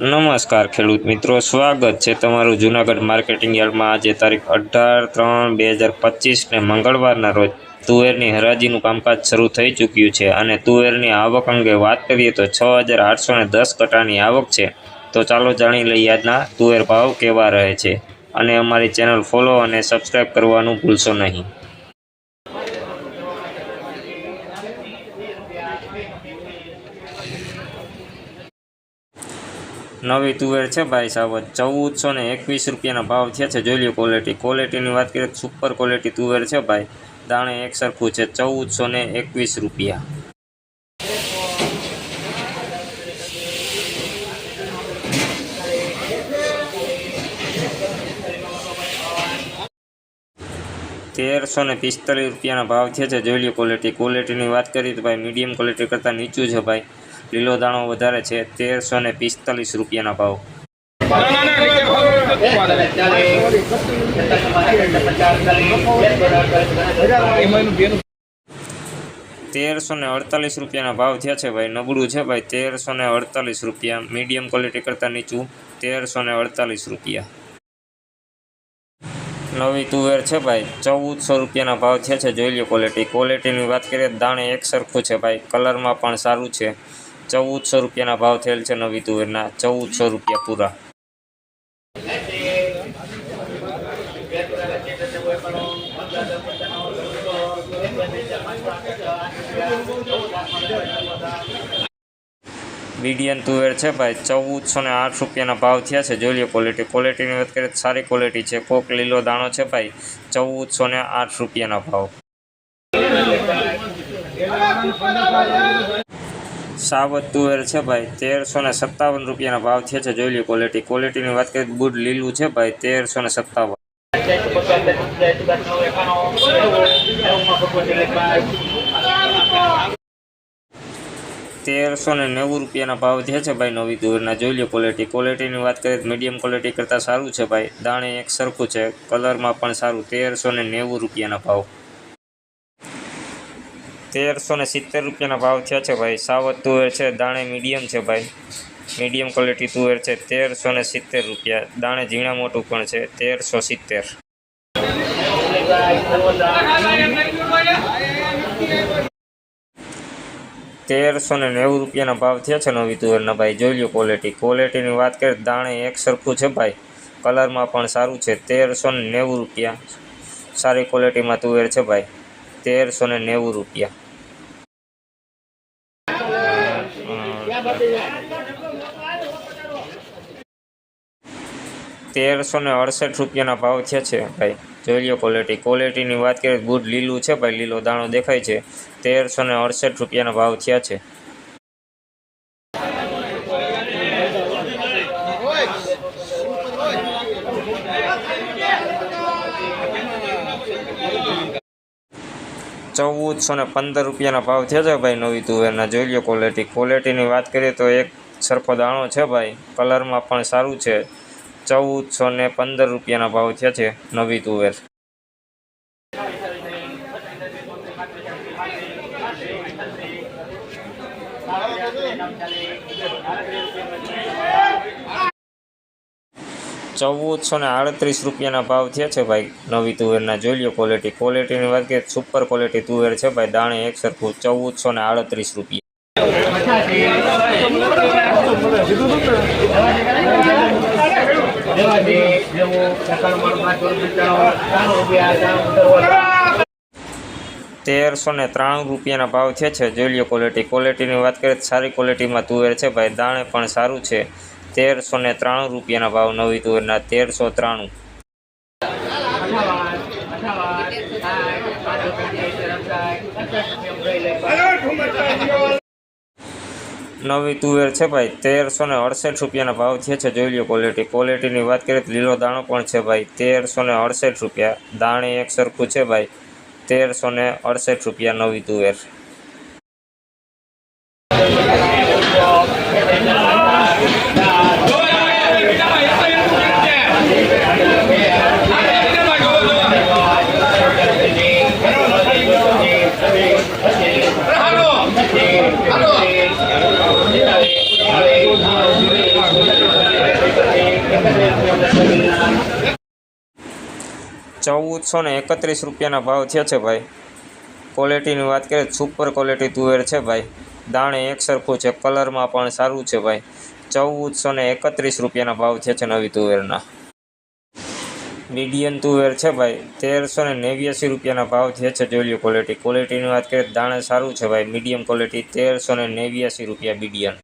નમસ્કાર ખેડૂત મિત્રો, સ્વાગત છે તમારું જૂનાગઢ માર્કેટિંગ યાર્ડમાં. આજે તારીખ અઢાર ત્રણ બે હજાર પચીસને મંગળવારના રોજ તુવેરની હરાજીનું કામકાજ શરૂ થઈ ચૂક્યું છે અને તુવેરની આવક અંગે વાત કરીએ તો છ હજાર આઠસો ને દસ કટાની આવક છે. તો ચાલો જાણી લઈએ આજના તુવેર ભાવ કેવા રહે છે. અને અમારી ચેનલ ફોલો અને સબસ્ક્રાઈબ કરવાનું ભૂલશો નહીં. નવી તુવેર છે ભાઈ સાહેબ. ચૌદસો ને એકવીસ રૂપિયાના ભાવ થયા છે. જોઈ લો ક્વોલિટી ક્વોલિટીની વાત કરીએ તો સુપર ક્વોલિટી તુવેર છે ભાઈ. દાણે એક સરખું છે. ચૌદસો ને એકવીસ રૂપિયા. તેરસો ને પિસ્તાલીસ રૂપિયાના ભાવ થયા છે. જોઈ લો ક્વોલિટી ક્વોલિટીની વાત કરીએ તો ભાઈ મીડિયમ ક્વોલિટી કરતાં નીચું છે ભાઈ. લીલો દાણો વધારે છે, તેરસો ને પિસ્તાલીસ રૂપિયાના ભાવ. તેરસો ને અડતાલીસ રૂપિયાના ભાવ થયા છે ભાઈ, નબળું છે ભાઈ, તેરસો ને અડતાલીસ રૂપિયા. મીડિયમ ક્વોલિટી કરતાં નીચું, તેરસો ને અડતાલીસ રૂપિયા. નવી તુવેર છે ભાઈ, ચૌદસો રૂપિયાના ભાવ થયા છે, જોઈ લો ક્વોલિટી ક્વોલિટીની વાત કરીએ દાણે એક સરખું છે ભાઈ, કલરમાં પણ સારું છે. ચૌદસો રૂપિયાના ભાવ થયેલ છે નવી તુવેરના. ચૌદસો રૂપિયા પૂરા. મીડિયમ તુવેર છે ભાઈ, ચૌદસો ને આઠ રૂપિયાના ભાવ થયા છે. જોઈ લો ક્વોલિટી ક્વોલિટીની વાત કરીએ સારી ક્વોલિટી છે. કોક લીલો દાણો છે ભાઈ, ચૌદસો ને આઠ રૂપિયાના ભાવ. સાવત તુવેર છે ભાઈ, તેરસો ને સત્તાવન રૂપિયાના ભાવ છે છે. જોઈ લો ક્વોલિટી ક્વોલિટીની વાત કરીએ બુડ લીલું છે ભાઈ, તેરસો ને સત્તાવન. તેરસો ને નેવું રૂપિયાના ભાવ થયા છે ભાઈ નવી તુવેરના જોઈ લો ક્વોલિટી ક્વોલિટીની વાત કરીએ મીડિયમ ક્વોલિટી કરતાં સારું છે ભાઈ. દાણે એક સરખું છે કલરમાં પણ સારું. તેરસો ને નેવું રૂપિયાના ભાવ. તેરસો ને સિત્તેર રૂપિયાના ભાવ થયા છે ભાઈ. સાવત તુવેર છે, દાણે મીડિયમ છે ભાઈ. મીડિયમ ક્વોલિટી તુવેર છે, તેરસો ને સિત્તેર રૂપિયા. દાણે ઝીણા મોટું પણ છે, તેરસો સિત્તેર. તેરસો ને નેવું રૂપિયાના ભાવ થયા છે નવી તુવેરના ભાઈ. જોઈ લો ક્વોલિટી ક્વોલિટીની વાત કરીએ દાણે એક સરખું છે ભાઈ. કલરમાં પણ સારું છે. તેરસો ને નેવું રૂપિયા. સારી ક્વોલિટીમાં તુવેર છે ભાઈ. તેરસો ને નેવું રૂપિયા. તેરસો ને અડસઠ રૂપિયાના ભાવ થયા છે, ભાઈ. જોઈ લો ક્વોલિટી ક્વોલિટીની વાત કરીએ બુટ લીલું છે, ભાઈ. લીલો દાણો દેખાય છે. તેરસો ને અડસઠ રૂપિયાના ભાવ થયા છે. ચૌદસો ને પંદર રૂપિયાના ભાવ થયા છે ભાઈ નવી તુવેરના જોઈ લો ક્વોલિટી ક્વોલિટીની વાત કરીએ તો એક સરખો દાણો છે ભાઈ. કલરમાં પણ સારું છે. ચૌદસો ને પંદર રૂપિયાના ભાવ થયા છે નવી તુવેર ચૌદસો ને આડત્રીસ રૂપિયાના ભાવ થયા છે ભાઈ. નવી તુવેરના જોઈ લો ક્વોલિટી ક્વોલિટીની વાત કરીએ સુપર ક્વોલિટી તુવેર છે ભાઈ. દાણે એક સરખું ચૌદસો ને આડત્રીસ રૂપિયા. તેરસો ને ત્રાણું રૂપિયાના ભાવ થયા છે. જોઈ લો ક્વોલિટી ક્વોલિટીની વાત કરીએ સારી ક્વોલિટીમાં તુવેર છે ભાઈ. દાણે પણ સારું છે. તેરસો ને ત્રાણું રૂપિયાના ભાવ નવી તુવેરના તેરસો ત્રાણું નવી તુવેર છે ભાઈ તેરસો ને અડસઠ રૂપિયાના ભાવ થયા છે, જોઈ લો ક્વોલિટી ક્વોલિટીની વાત કરીએ તો લીલો દાણો પણ છે ભાઈ તેરસો ને અડસઠ રૂપિયા. દાણે એક સરખું છે ભાઈ તેરસો ને અડસઠ રૂપિયા નવી તુવેર. ચૌદસો ને એકત્રીસ રૂપિયાના ભાવ થયા છે ભાઈ. ક્વોલિટીની વાત કરીએ સુપર ક્વોલિટી તુવેર છે ભાઈ. દાણે એક સરખું છે, કલરમાં પણ સારું છે ભાઈ. ચૌદસો ને એકત્રીસ રૂપિયાના ભાવ થયા છે નવી તુવેરના. મીડિયમ તુવેર છે ભાઈ તેરસો ને નેવ્યાસી રૂપિયાના ભાવ થયા છે જોઈ લો ક્વોલિટી ક્વોલિટીની વાત કરીએ દાણે સારું છે ભાઈ. મીડિયમ ક્વોલિટી તેરસો ને નેવ્યાસી રૂપિયા મીડિયમ